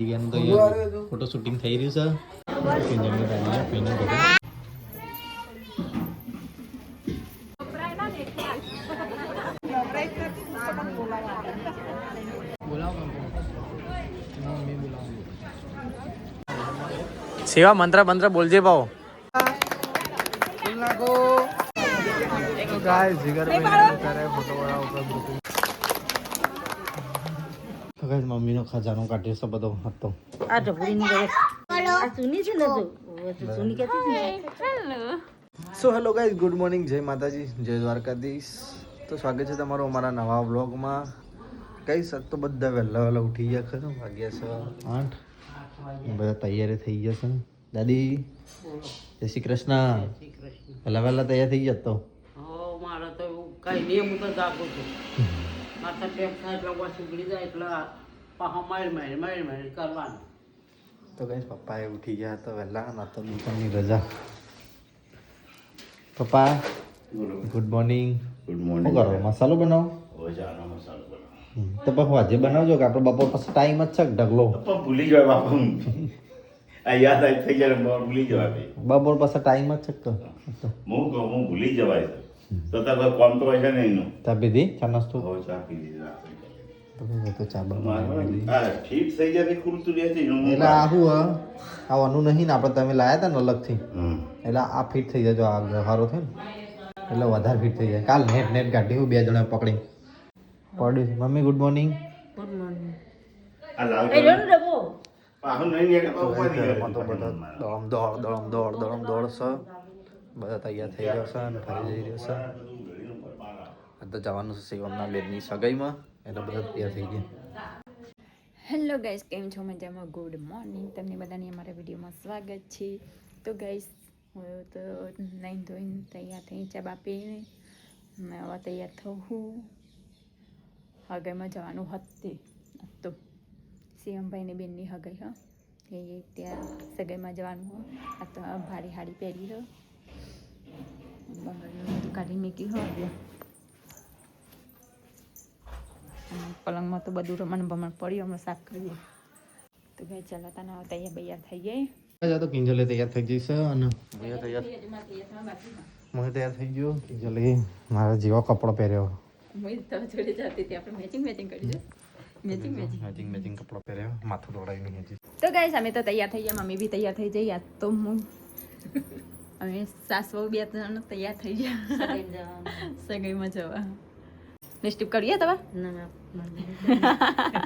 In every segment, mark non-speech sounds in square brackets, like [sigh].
એનું તો photo shooting થઈ રહ્યું છે. જમી રાણીયા પીને સેવા મંત્ર મંત્ર બોલજે ભાવ. ગાય જીગર કરે ફોટો તો ગાઈસ મમ્મીનો ખજાનો કાઢ્યો છે બધો હતો. આ ઢબુડીની ગયો આ સુની છે ને તો? સુની કહેતી છે so hello guys good morning જય માતાજી જય દ્વારકાધીશ. તો સ્વાગત છે તમારું અમારા નવા બ્લોગમાં કઈ સત તો બધા વહેલા વહેલા ઉઠી ગયા ખરો? વાગ્યા છે. આઠ. બધા તૈયારી થઈ ગયા છે દાદી જય શ્રી કૃષ્ણ. વહેલા વહેલા તૈયાર થઈ ગયા તો? હો તો કઈ નહીં હું તો જાગું છું. માથા ટેપ થાય એટલે પછી ઉગડી જાય એટલે પાછા મારી મારી મારી મારી કરવાનું. તો કઈ પપ્પાએ ઉઠી ગયા તો વહેલા ના તો દુકાનની રજા. પપ્પા ગુડ મોર્નિંગ ગુડ શું કરો? મસાલો બનાવો? ઓજાનો મસાલો બનાવો. હમ, તો પછી આજે બનાવજો કે આપણે બપોર પછી ટાઈમ જ છે ઢગલો? ભૂલી જાય બાપુ. આ યાદ આવી થઈ જાય ભૂલી જવાય. બપોર પછી ટાઈમ જ છે તો હું કહું હું ભૂલી જવાય. છે તો તાર કોઈ કોમ તો હોય છે ને એનું? ચા પીધી ચા નાસ્તો? હો ચા પી રાત્રે. તો ચા બનાવી આ ઠીક થઈ જાય પછી ખુલતું રહે છે એનું એટલે આ શું આવવાનું નહીં ને આપણે તમે લાયા હતા ને અલગથી. એટલે આ ફિટ થઈ જાય જો આ વ્યવહારો થયો ને. એટલે વધારે ફિટ થઈ જાય. કાલ નેટ નેટ કાઢી હું બે જણા પકડી. પડ્યું mummy good morning good morning આ લાવ ને ડબ્બો નહીં તો બધા દોડમ દોડ દોડ દોડ છે બધા તૈયાર થઈ ગયો છે અને ફરી જઈ રહ્યો છે. બધા જવાનું છે શિવમના બેનની સગાઈમાં, એટલે બધા તૈયાર થઈ ગયા. હેલો ગાઈસ કેમ છો? મજામાં? ગુડ મોર્નિંગ તમને બધાની અમારા વિડીયોમાં સ્વાગત છે. તો ગાઈસ હું તો નહીં ધોઈને તૈયાર થઈ, ચા બાપીને ને હવે તૈયાર થવું. હગાઈમાં જવાનું હતું. તો શિવમભાઈની બેનની હગાઈ, હા. એ ત્યાં સગાઈમાં જવાનું હોય આ તો ભારી હાડી પહેરી હો બંગડીનું બધું કાઢી હોય પલંગમાં તો બધું રમણ ભમણ પડ્યું હમણાં સાફ કરીએ. તો ભાઈ ચાલો તને હવે તૈયાર બૈયાર થઈ જાય તો કિંજલે તૈયાર થઈ જઈશ અને મેં તૈયાર. મેં તૈયાર થઈ ગયો. કિંજલે મારા જેવો કપડો પહેર્યો. હું તો જોડે જતી હતી આપણે મેચિંગ મેચિંગ કરીશું મેચિંગ મેચિંગ મેચિંગ મેચિંગ કપડો પહેર્યો. માથું દોડાવી નહીં તો ગાઈસ અમે તો તૈયાર થઈ ગયા મમ્મી બી તૈયાર થઈ જઈ યાદ તો હું. અમે સાસુ બે ત્રણ તૈયાર થઈ ગયા. સગાઈમાં જવા. લિસ્ટિપ કરીએ તમે?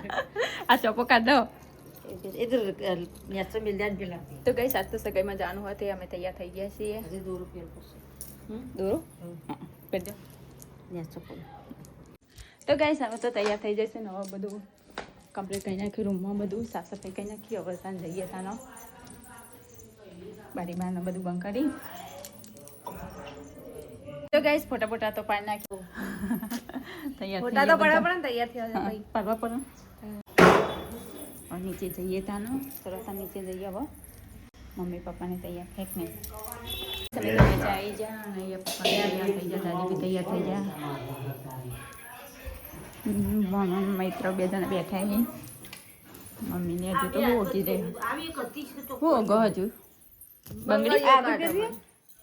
[laughs] આ ચોપો કાઢો તો ગઈ સાત તો સગાઈમાં જવાનું હોય તે અમે તૈયાર થઈ ગયા છીએ. દોરો પડે તો ગાઈસ હવે તો તૈયાર થઈ જશે ને હવે બધું કમ્પ્લીટ કરી નાખ્યું રૂમમાં બધું સાફ સફાઈ કરી નાખી હવે સાંજ જઈએ તાનો બારી બારને બધું બંધ કરી. તો ગાઈસ ફોટા ફોટા તો પાડી નાખ્યો તૈયાર ફોટા તો પડ્યા પણ તૈયાર થયા પડવા પડે. નીચે જઈએ તાનો સરસ નીચે જઈએ હવે. મમ્મી પપ્પાને તૈયાર ફેંક ને આવી જા અને પપ્પા તૈયાર થઈ જા દાદી બી તૈયાર થઈ જા. ભણવા બે જણા બેઠા મમ્મીને હજુ તો હું ઓગી રહી હું ઓગો હજુ. બંગડી?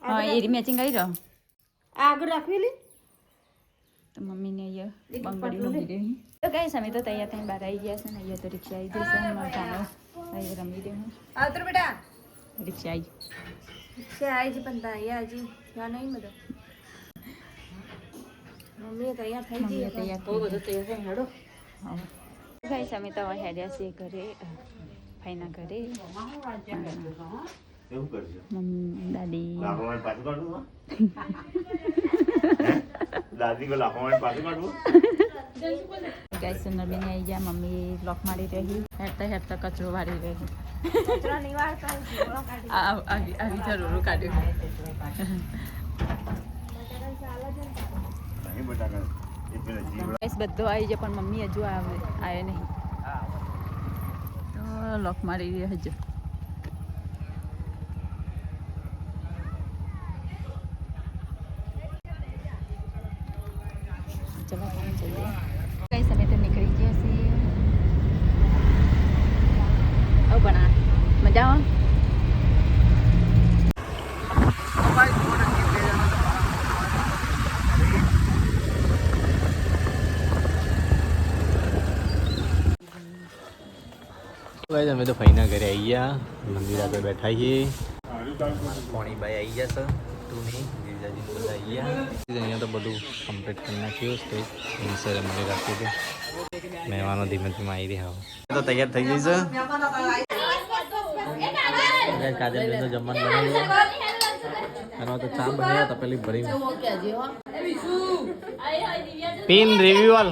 હા એરી મેચિંગ આવી રહ્યો? આગળ રાખવેલી તો મમ્મીને અહીંયા બંગડી ઉગી દેવી. તો કઈ સમય તો તૈયાર થઈને બહાર આવી ગયા છે ને અહીંયા તો રિક્ષા આવી જશે ને મારો રમી દેવું આવતો બેટા. રિક્ષા આવી. છે આવી જી પણ અહીંયા હજી ત્યાં નહીં બધો મમ્મી તૈયાર થઈ ગઈ તૈયાર બહુ બધું તૈયાર થઈને હેડો ભાઈ સમય તો હેડ્યા છે ઘરે ફાઈના ઘરે. એવું કરજો. દાદી. વાળી પાછું કાઢવું? [laughs] દાદી કો વાળી પાછું કાઢવું ગાય સુંદરબેન આવી ગયા મમ્મી લોક મારી રહી. કચરો વાળી આવી જરૂર કાઢ્યું ગેસ બધો આવી જાય પણ મમ્મી હજુ આવે આવ્યો નહીં. તો લોક મારી રહી હજુ. ચલો ત્યાં જઈએ. કઈ સમય તો નીકળી ગયા છીએ? ઓ ભણા મજા આવે. અમે તો ફઈના ઘરે આવી ગયા. મંદિરા પર બેઠા છીએ. પાણી ભાઈ આવી ગયા સર તું નહીં? બધા અહીંયા તો બધું કમ્પ્લીટ કરી નાખ્યું સ્ટેજ સેરેમની રાખી હતી મહેમાનો ધીમે ધીમે આવી રહ્યા હવે તો તૈયાર થઈ ગઈ છે? કાજલ બેન તો જમવાનું બનાવી એનો તો ચા બનાવ્યા તો પેલી ભરી પિન રિવ્યુઅલ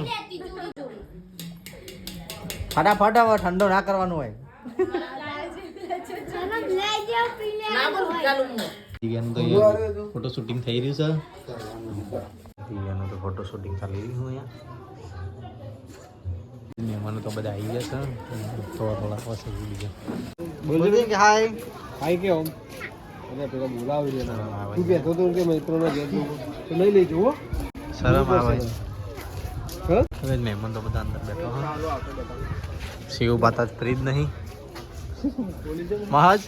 ફટાફટ હવે ઠંડો ના કરવાનો હોય. દિવ્યાનું તો ફોટો શૂટિંગ થઈ રહ્યું છે દિવ્યાનું તો ફોટો શૂટિંગ ચાલી રહ્યું અહીંયા મહેમાનો તો બધા આવી ગયા છે થોડા થોડા પાસે બીજા બોલજો કે હાય હાય કે ઓમ એટલે પેલા બોલાવી દે તું કહેતો તો કે મિત્રોને ઘેર તો લઈ લેજો હો શરમ આવે હા હવે મહેમાન તો બધા અંદર બેઠો હા શિવ બાતા ફ્રી જ નહીં મહાજ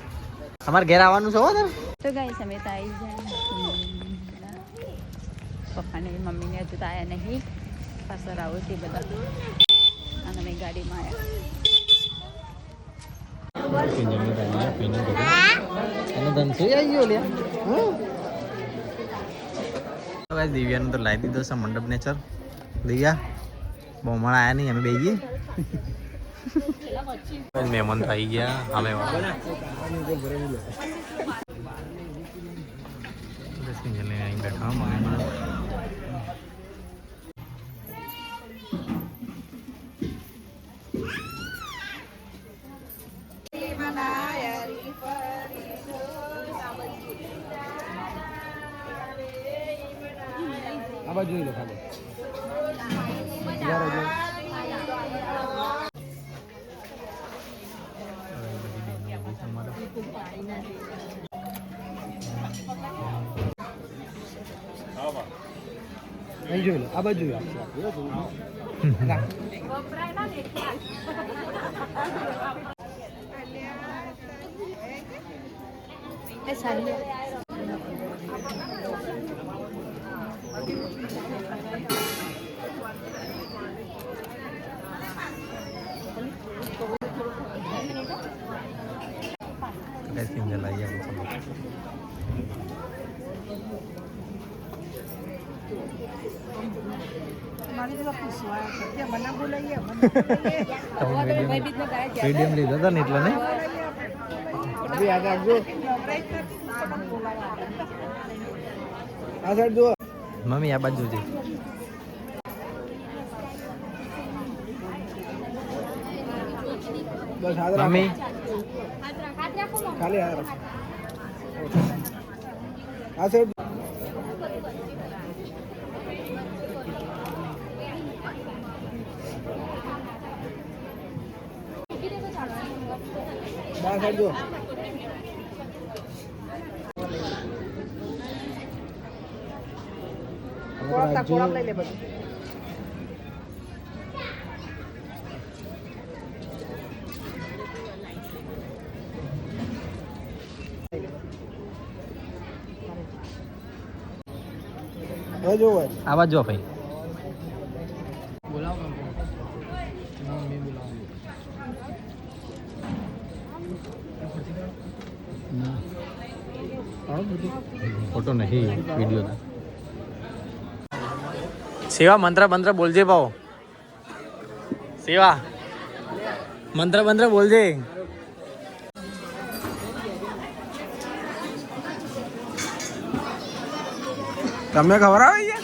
અમારે ઘેર આવવાનું છે હો તારે તો ગાઈસ અમે તો આવી જાય પપ્પાને મમ્મીને હજુ તો આવ્યા નહીં પાછળ આવો છે બધા અને અમે ગાડીમાં આવ્યા દિવ્યાનું તો લાવી દીધો છે મંડપ નેચર. દિવ્યા બહુ હમણાં આયા નહીં અમે બે ગઈએ [laughs] મહેમાન તો આવી ગયા અમે અહીં બેઠા મમ્મી આ બાજુ જોઈ લો Guys, tinggal aja aku sama. Medium [laughs] લીધો હતો ને એટલે ને મમ્મી આ બાજુ હાથ મમ્મી? ખાલી આ સાઈડ આ સાઈડ જુઓ લઈ લે બધું. હવે જો ભાઈ. ફોટો નહીં વીડિયો સેવા મંત્ર મંત્ર બોલજે ભાવ. સેવા. મંત્ર મંત્ર બોલજે. તમને ખબર આવે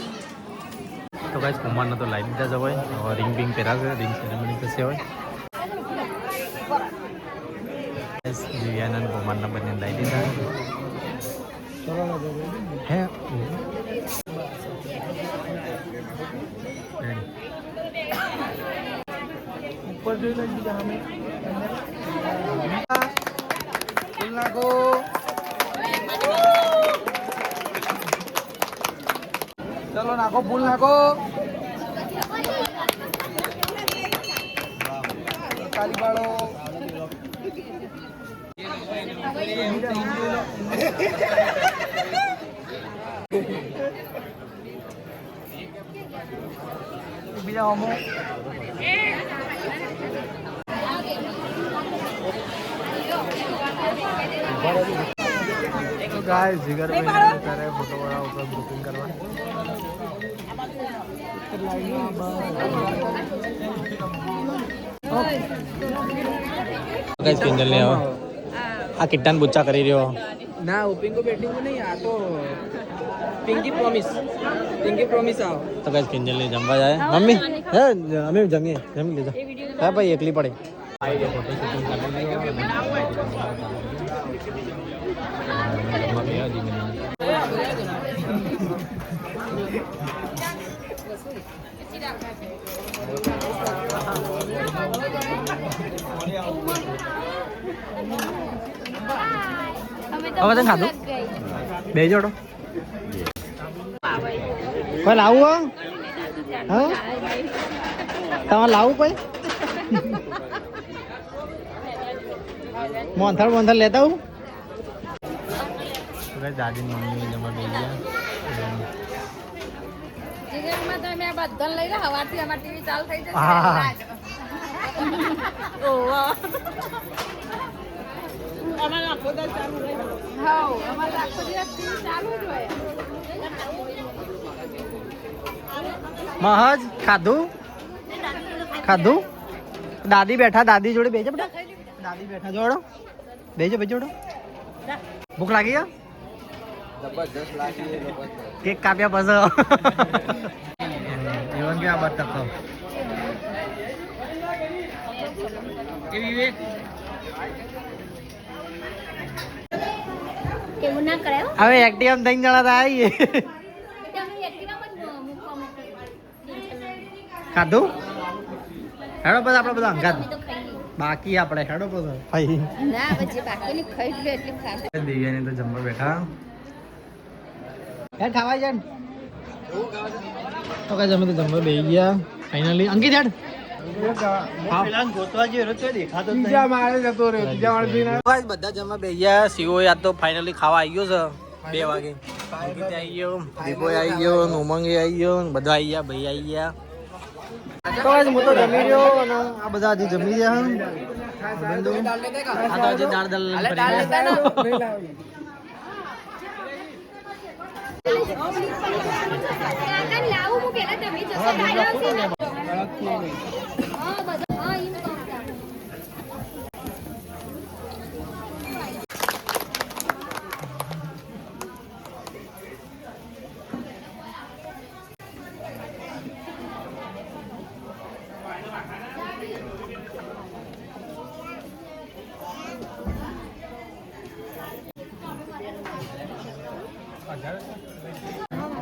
તો ગાઈસ કુમારને તો લાવી દીધા જ હોય. રિંગ બિંગ પહેરાશે રિંગ સેરેમની થશે હોય Guys, દિવ્યાનંદ કુમારના બંને લાવી દીધા હે ઉપર જોઈ લો બીજા અમે ચલો નાખો ફૂલ નાખો તાલી પાડો બીજા તો ગાય જીગર કરે ફોટો વાળા ઉપર બુકિંગ કરવા. આ કિટાન બુચ્ચા કરી રહ્યો. ના ઓપિંગો બેટિંગ નહીં આ તો પિંકી પ્રોમિસ પિંકી પ્રોમિસ આવો. તો કઈ સ્પિન્ડલ નહીં જમવા જાય. મમ્મી હે અમે જમીએ જમી લેજો હા ભાઈ, એકલી પડે. હવે તને ખાધું? બે જોડો? કોઈ લાવું હા? તમારે લાવું કોઈ? મોંથળ મોંથળ લેતા હું દાદી મમ્મી જમા બે ગયા. જીગરમાં તો મેં બધા લઈ લો હવારથી અમારી ટીવી ચાલુ થઈ હા. હાઉ અમારે આખો દિવસ ટીવી ચાલુ જ હોય. મહજ ખાધું? ખાધું? દાદી બેઠા દાદી જોડે બેજો બેટા. દાદી બેઠા જોડો. બેજો બેજો જોડો. ભૂખ લાગી ગયા જબરજસ્ત લાગી એ કેક કાપ્યા પછી. જીવન કે આ બતક કેવું ના કરાયો હવે એક્ટિવ ત્રણ જણા તા આવીએ. ખાધું? હેડો પછી આપણે બધા અંગાત બાકી આપણે હેડો પછી ભાઈ ના પછી બાકીની ખાઈ લે એટલી ખાસ દિવ્યાની તો જમવા બેઠા. હેડ ખાવા જાય તો કઈ અમે તો જમવા બેહી ગયા. ફાઇનલી અંકિત હેડ. બધા જમવા બેસી ગયા. સીઓ યાદ તો ફાઇનલી ખાવા આવી ગયો છે. બે વાગે. આવી ગયો દીપો આવી ગયો ઉમંગે આવી ગયો બધા આવી ગયા ભાઈ આવી ગયા. તો આજ હું તો જમી રહ્યો અને આ બધા હજી જમી રહ્યા બંધુ. આ તો હજી દાળ દાળ ભરી ગયા. લાવું હું પેલા તમે જશો ડાયલો છે ને હા બધા હા ઈ તો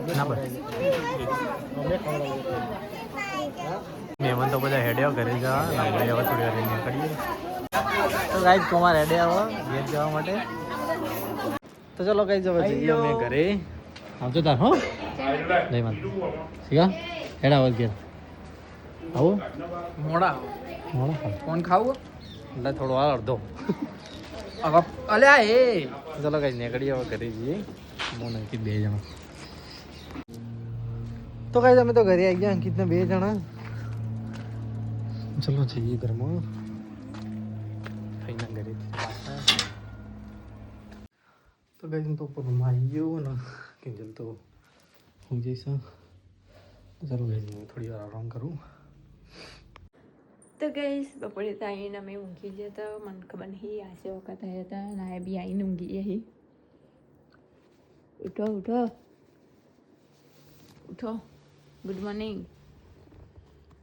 ના બસ મહેમાન તો બધા હેડ્યા ઘરે જવા આપણે હવે થોડી વાર નીકળીએ તો કુમાર હેડે આવો ઘેર જવા માટે. તો ચલો કઈ જવા જઈએ અમે ઘરે. આવજો તાર હો. જય માતા સીગા હેડા આવો ઘેર. આવો. મોડા મોડા કોણ ખાવું? એટલે થોડો આ અડધો. અલે અલ્યા એ. ચલો કઈ નીકળી આવો ઘરે જઈએ. હું ને અંકિત બે જણા. તો કઈ અમે તો ઘરે આવી ગયા અંકિતને બે જણા. ચલો જઈએ ઘરમાં. તો ઉપર રૂમમાં આવી ગયો ને કિંજલ તો હું જઈશ ચાલો ગાઈઝ હું થોડી વાર આરામ કરું તો ગઈશ બપોરે તો આવીને અમે ઊંઘી ગયા તો મને ખબર નહીં આજે વખત આવ્યા હતા ના બી આવીને ઊંઘી ગયા હી ઉઠો ઉઠો ઉઠો good morning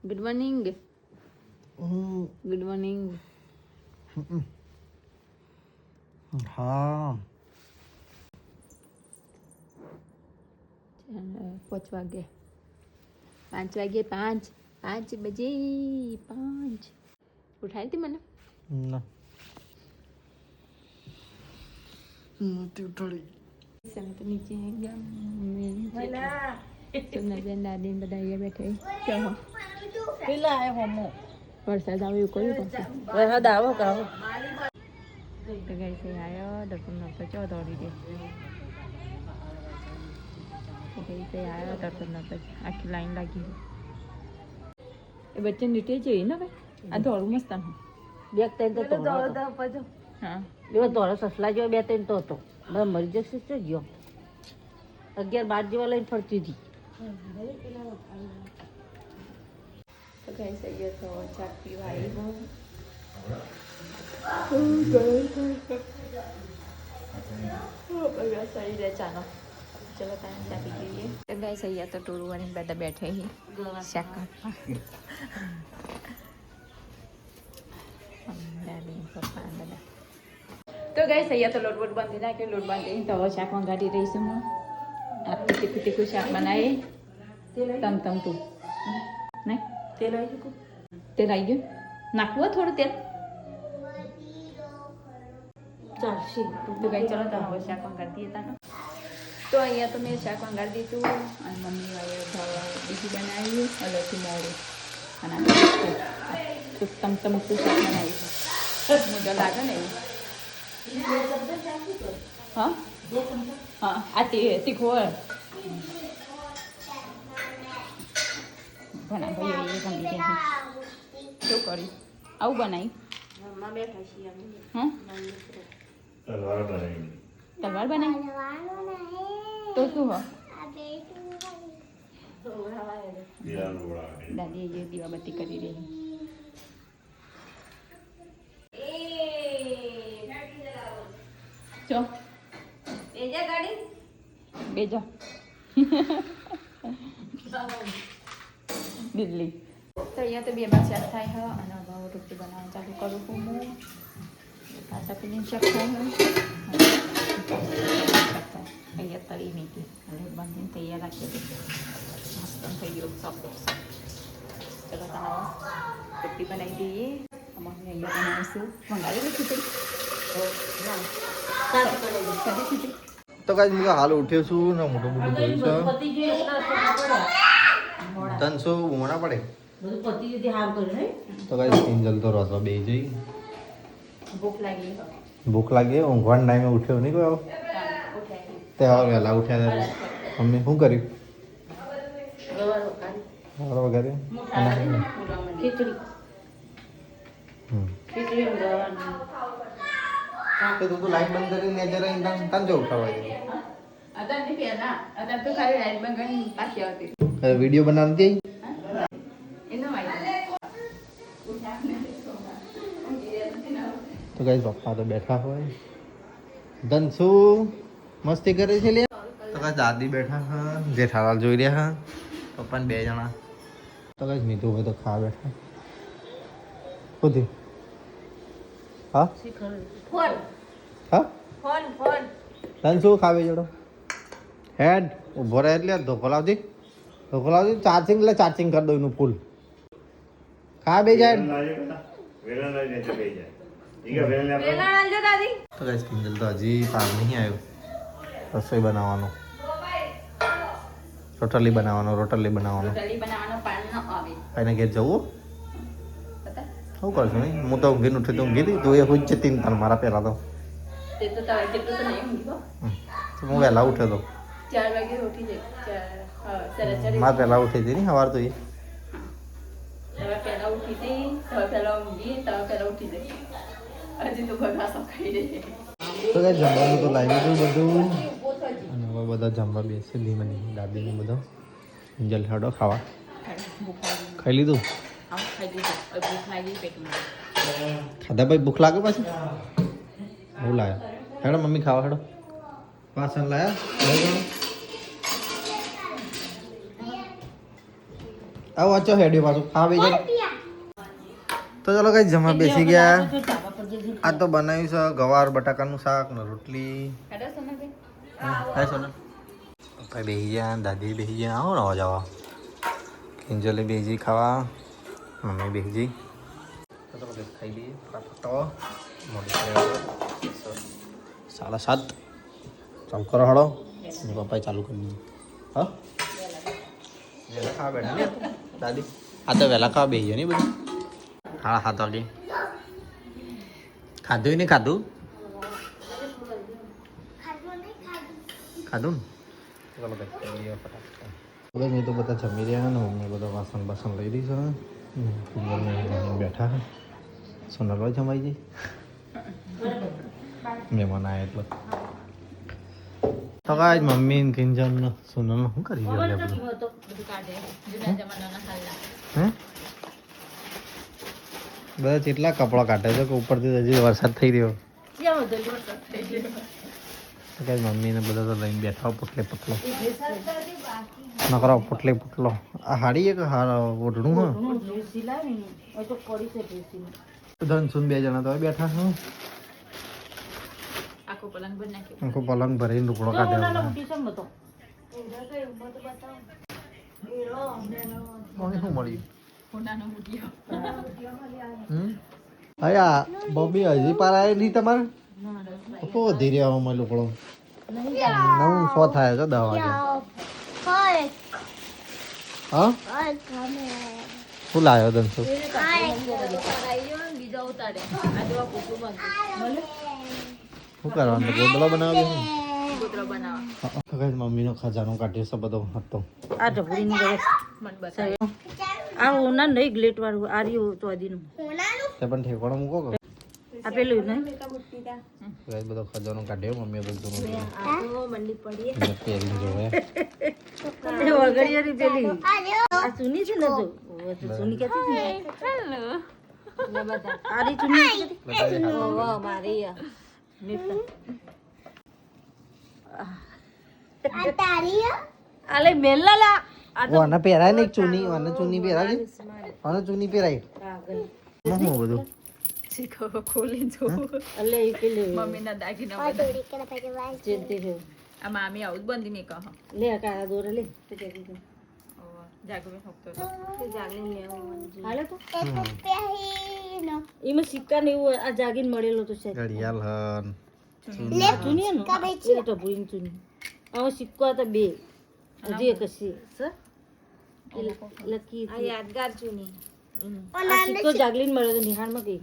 good morning good morning હા પાંચ વાગે. પાંચ વાગે પાંચ પાંચ બજે પાંચ. ઉઠાડી હતી મને? નથી ઉઠાડી. તો નીચે ગયા. મમ્મી દાદી બધા અહીંયા બેઠા પેલા હમો વરસાદ આવ્યો વરસાદ આવો કાવો તો? ગઈ છે આવ્યો દર્શન નતો ચો દોડી દે. આખી લાઈન લાગી એ બચ્ચે નીટે જઈ ને ભાઈ આ ધોળું મસ્ત. બે ત્રણ તો તોડો હા બે તોડો સસલા જેવો બે ત્રણ તો હતો બધા મરી જશે તો ગયો અગિયાર બાર જેવા લઈને ફરતી હતી તો કઈ અહીંયા તો ચા પીવા આવી જાય ચાલો ચલો ત્યાં ચા જોઈએ તો ગાઈસ અહીંયા તો ટોળું વાળીને બધા બેઠે છે શાક તો ગાઈસ અહીંયા તો લોટ બોટ બાંધી નાખ્યો લોટ બાંધીને તો શાક મંગાડી રહીશું હું. આટલું તીખું તીખું શાક બનાવી તમ તમ તું. નહીં? તેલ આવી ગયું? તેલ આવી ગયું? નાખવું થોડું તેલ? ચાલશે તો કઈ ચલો તો હવે શાક વંગાડી તાનો. તો અહીંયા તો મેં શાક વંગાડી દીધું અને મમ્મી હવે બીજું બનાવ્યું અલગથી મોડું અને તમ તમતું શાક બનાવ્યું મુદ્દો લાગે ને એવું હા? હા આ તે તીખો ઘણા ભાઈઓ એ ગમી ગયા શું કર્યું? આવું બનાવી? હા? તલવાર બનાવી તલવાર બનાવી તો શું હો દિલાલ રોડા દાદી જે દીવાબત્તી કરી રહી ચો બેજો દિલ્હી તો અહીંયા તો બે બાર શાક થાય હ અને હવે રોટલી બનાવવાનું ચાલુ કરું છું હું પાછા પેલી શાક થાય હ અહીંયા તળી નહીં અને બાંધીને તૈયાર રાખી દીધું મસ્ત થઈ ગયો સોફ્ટ ચલો તાવ રોટલી બનાવી દઈએ અમારે અહીંયા બનાવીશું મંગાવેલું ખીચડી તો કાંઈ હાલ ઉઠ્યો છું ને મોટું મોટું જોયું છે. ત્રણસો ઉમણા પડે તો કાંઈ જલતો રહેતો બે જઈ. ભૂખ લાગી. ભૂખ લાગી ઊંઘવાના ટાઈમે ઉઠ્યો નહીં ચાલો, ઉઠાઈ વહેલા ઉઠ્યા ત્યારે. મમ્મી શું કર્યું. તો લાઈટ બંધ કરીને જરા તને જો ઉઠાવવા દે અત્યારે નહીં પહેલા અત્યારે તો ખાલી લાઈટ બંધ કરીને પાછી આવતી હવે વીડિયો બનાવતી એનો તો કઈ પપ્પા તો બેઠા હોય. ધનસુ મસ્તી કરે છે લે તો કઈ દાદી બેઠા હા જેઠાલાલ જોઈ રહ્યા હા. પપ્પાને બે જણા. તો કઈ મીતુ હોય તો ખા બેઠા. શું હા? ફોન. હા? Phone phone. ધનસુ ખાવે જોડો. હેડ ઊભો રહે એટલે ધોકો લાવતી ધોકો લાવતી ચાર્જિંગ એટલે ચાર્જિંગ કરી દો એનું ફૂલ ખા બે જાય વેલા લાવી ને તો જાય. તો ગાઈસ કિંજલ તો હજી પાર નહીં આવ્યો રસોઈ બનાવવાનો રોટલી બનાવવાનો રોટલી બનાવવાનો રોટલી બનાવવાનો પાન ન આવે એને ઘેર જવું શું કરશું નહીં હું તો ઊંઘીને ઉઠી તો ઊંઘી તું એ હું છે તીન તાર મારા પહેલા તો નહીં હો. હમ. તો હું વહેલા ઉઠ્યો તો મારે પહેલા ઉઠી હતી ને સવાર તો એ પહેલા ઉઠી હતી પહેલા ઊંઘી પહેલા ઉઠી જઈ હજી તો બધા સખાઈ રહી તો કઈ જમવાનું તો દીધું બધું. અને હવે બધા જમવા બેસે ધીમે ધીમે દાદીને બધો. કિંજલ હેડો ખાવા. ખાઈ લીધું? આવું ખાઈ દીધું હવે ભૂખ લાગી પેટમાં ખાધા ભાઈ ભૂખ લાગે પાછી? બહુ લાગે હેડો મમ્મી ખાવા હેડો. વાસણ લાયા? આવો વાંચો હેડ્યો પાછું. ખાવા બે જણ તો ચાલો કઈ જમવા બેસી ગયા. આ તો બનાવ્યું છે ગવાર બટાકાનું શાક ને રોટલી. હા સોના પપ્પા બેસી ગયા દાદી બેસી ગયા. આવો ને અવાજ આવા કિંજલે બેસી ખાવા. મમ્મી બેસી જઈ તો ચાલો ખાઈ લઈએ તો મોડી સાડા સાત. ચાલુ કરો હળો પપ્પાએ ચાલુ કરી દીધું. હા? વહેલા ખાવા બેઠા ને? દાદી? આ તો વહેલા ખાવા બેસી ગયા નહીં બધું. હા હા તો ખાધું નહીં ખાધું? ખાધું ને? મેં તો બધા જમી રહ્યા ને મમ્મી બધા વાસણ બાસણ લઈ રહી છે બેઠા છે. સોનલભાઈ જમાઈ જઈ મહેમાન આવ્યા એટલે. તો કાંઈ મમ્મી ને કિંજન સોનલ શું કરી હાલના. હે? બધા કેટલા કપડાં કાઢે છે કે ઉપરથી હજી વરસાદ થઈ રહ્યો. ગયો? મમ્મીને બધા તો લઈને બેઠા હોય પોટલો નકરા પોટલે પોટલો પુટલો. આ હાડી એક હાર ઓઢણું હા? ધનસુન બે જણા તો બેઠા છું આખો પલંગ આખો પલંગ ભરીને રૂપડો કાઢ્યો. કોને શું મળ્યું? કોનાનો મુઠિયો અયા બબી હજી પાર આવી નહીં તમારે? કો ધીરે આવવામાં લુકડો નવું સો થાય છે દસ વાગે. હા? શું લાવ્યો ધનસુ શું? કરવાનું? ગોદડો બનાવ્યો મમ્મીનો ખજાનો કાઢ્યો છે બધો હતો આ આ ઓના નહીં ગ્લેટ વાળું આ રહ્યું તો આદીનું તે પણ ઠેકોણો મૂકો કે? આ પેલું નહીં કઈ બધો ખજાનો કાઢ્યો મમ્મીએ બધું પહેરીને જોવે એ વગડિયારી પેલી. આ સુની છે ને તો? ઓવે સુની ચૂની છે હેલો ને. આ રહી ચૂની? કહેતી. ઓહો, મારી આ. નીતા. આ લઈ મેલા લા. તો આને પહેરાય ને ચૂની આને ચૂની પહેરાય આને ચૂની પહેરાય. હું હું બધું? શીખો ખોલી જો અલે એ પેલી. મમ્મીના દાગીના બધા. ચેનતી છે. આ મામી આવું બંધી નહીં કહો લે આ કાળા દોરે લે. તે કહેતી હતી. જાગૃત હોતો હાલે તો. એમાં સિક્કા ને એવું આ જાગીને મળેલો તો છે. ઘડિયાળ હન આ ચૂની હે ને? તો ભૂઈની ચૂની. સિક્કો બે. હજી એક સર? લકી આ યાદગાર ચૂની આ સિક્કો જાગલીને મળ્યો તો નિહાળમાં ગઈ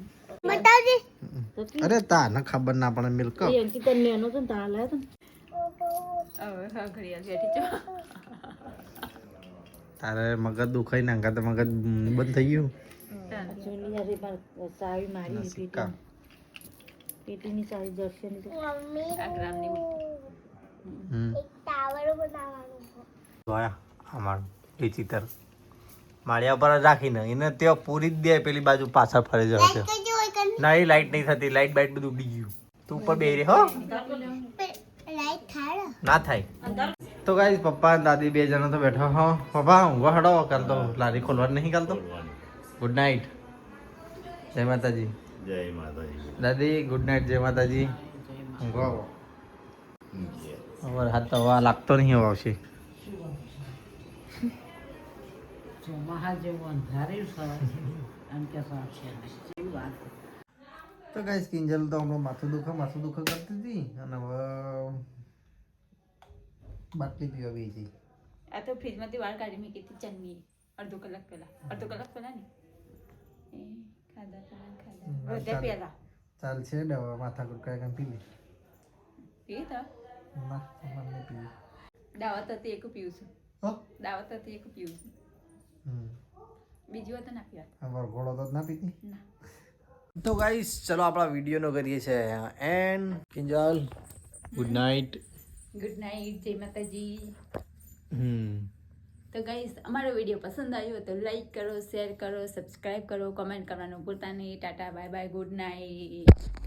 તો તું- અરે તાને ખબર ના પડે મિલ્ક એ અંકિતા નેનો હતો ને તાર લાવ્યો તો ને હવે હા ઘડિયાળ બેઠી છો તારે મગજ દુખાઈ ના તો મગજ બંધ થઈ ગયું આ ચૂની હારી માર સાવી મારી સિક્કા પેટી પેટીની સારી દર્શનની તો આ ગ્રામની હમ જોયા અમારું એ ચિતર. માળિયા પર જ રાખીને એને ત્યાં પૂરી જ દે પેલી બાજુ પાછળ ફરી જાય છે. ના એ લાઈટ નહીં થતી લાઈટ બાઈટ બધું ઉડી ગયું. તું ઉપર બે રે હો. ના થાય. તો ગાઈસ પપ્પા દાદી બે જણા તો બેઠો હો. પપ્પા ઊંઘો હડો કાલ તો લારી ખોલવા નહીં કાલ તો? ગુડ નાઇટ જય માતાજી. જય માતાજી. દાદી ગુડ નાઇટ જય માતાજી. ઊંઘો આવો હાથ તો હવા લાગતો નહીં આવશે. ચોમાહા જેવું અંધાર્યું છે? એમ કે છે એવી વાત? તો ગાઈસ કિંજલ તો હમણાં માથું દુખે માથું દુખે કરતી હતી અને હવે બાટલી પીવા બી હતી આ તો ફ્રીજમાંથી વાળ કાઢી મૂકી હતી ચન્ની અડધો કલાક પહેલા. અડધો કલાક પહેલા ને? એ ખાધા પહેલા ખાધા. રોટે પહેલા. ચાલશે દવા માથા કુટકા કાંઈ પી લે. પી તો. ના પીવી. દાવત હતી એક પીવું છું. એક પીવું છું. બીજી વાત ના પીવા આ વરઘોડો તો ના પીતી? તો ગાઈસ ચલો આપણા વિડીયોનો કરીએ છે. And Kinjal good night good night જય માતાજી. હમ. તો ગાઈસ અમારો વીડિયો પસંદ આવ્યો તો લાઈક કરો શેર કરો સબસ્ક્રાઈબ કરો કમેન્ટ કરવાનું ભૂલતા નહીં. Tata bye bye good night